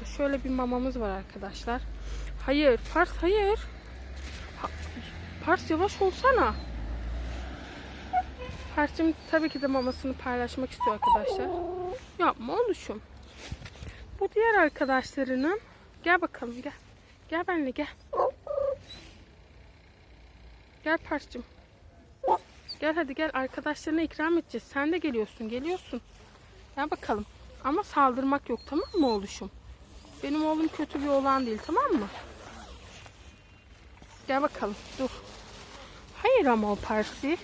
da şöyle bir mamamız var arkadaşlar. Hayır Pars hayır. Ha- Pars yavaş olsana. Pars'cığım tabii ki de mamasını paylaşmak istiyor arkadaşlar. Yapma oluşum. Bu diğer arkadaşlarının. Gel bakalım gel. Gel benimle gel. Gel Pars'cığım. Gel hadi gel arkadaşlarına ikram edeceğiz. Sen de geliyorsun geliyorsun. Gel bakalım. Ama saldırmak yok tamam mı oğluşum? Benim oğlum kötü bir oğlan değil tamam mı? Gel bakalım dur. Hayır ama o Parsi.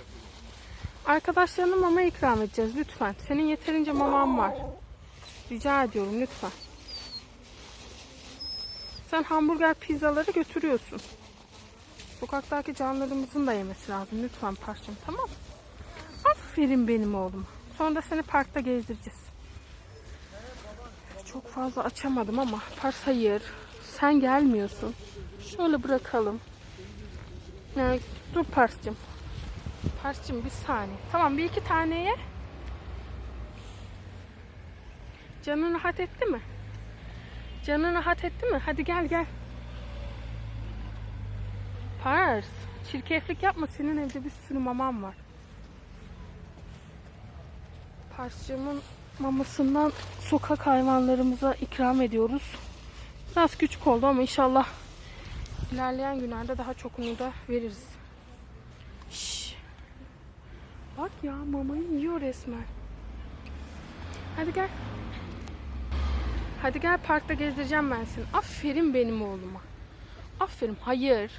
Arkadaşlarına mama ikram edeceğiz lütfen. Senin yeterince maman var. Rica ediyorum lütfen. Sen hamburger pizzaları götürüyorsun. Sokaktaki canlarımızın da yemesi lazım. Lütfen parçam tamam mı? Aferin benim oğlum. Sonra da seni parkta gezdireceğiz. Çok fazla açamadım ama Pars hayır. Sen gelmiyorsun. Şöyle bırakalım. Dur Pars'cığım. Pars'cığım bir saniye. Tamam bir iki taneye. Canın rahat etti mi? Canın rahat etti mi? Hadi gel gel. Pars. Çirkeflik yapma. Senin evde bir sürü maman var. Pars'cığımın mamasından sokak hayvanlarımıza ikram ediyoruz. Biraz küçük oldu ama inşallah ilerleyen günlerde daha çokunu da veririz. Şş. Bak ya mamayı yiyor resmen. Hadi gel. Hadi gel parkta gezdireceğim ben seni. Aferin benim oğluma. Aferin. Hayır.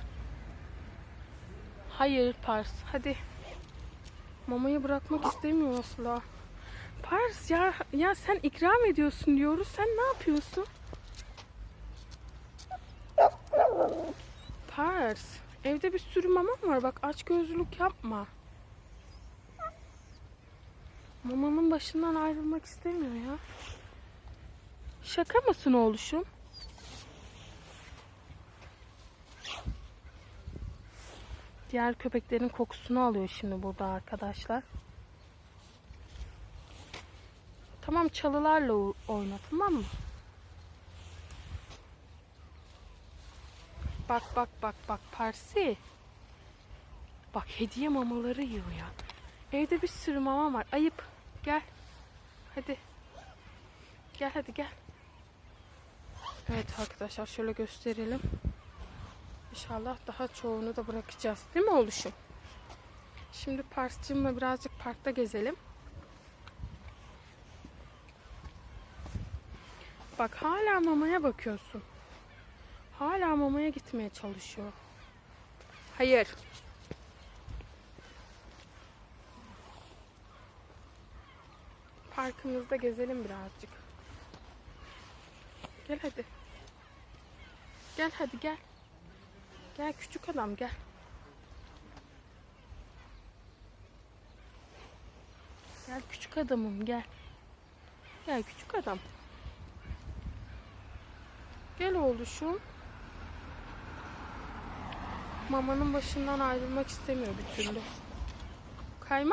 Hayır Pars. Hadi. Mamayı bırakmak istemiyor asla. Pars ya ya sen ikram ediyorsun diyoruz. Sen ne yapıyorsun? Pars. Evde bir sürü mamam var. Bak aç gözlülük yapma. Mamamın başından ayrılmak istemiyor ya. Şaka mısın oğluşum? Diğer köpeklerin kokusunu alıyor şimdi burada arkadaşlar. Tamam çalılarla oyna tamam mı? Bak bak bak bak Parsi. Bak hediye mamaları yiyor ya. Evde bir sürü mama var. Ayıp. Gel. Hadi. Gel hadi gel. Evet arkadaşlar şöyle gösterelim. İnşallah daha çoğunu da bırakacağız. Değil mi oğluşum? Şimdi Pars'cığımla birazcık parkta gezelim. Bak hala mamaya bakıyorsun. Hala mamaya gitmeye çalışıyor. Hayır. Parkımızda gezelim birazcık. Gel hadi. Gel hadi gel. Gel küçük adam gel. Gel küçük adamım gel. Gel küçük adam. Gel oğluşum. Mamanın başından ayrılmak istemiyor bir türlü. Kaymak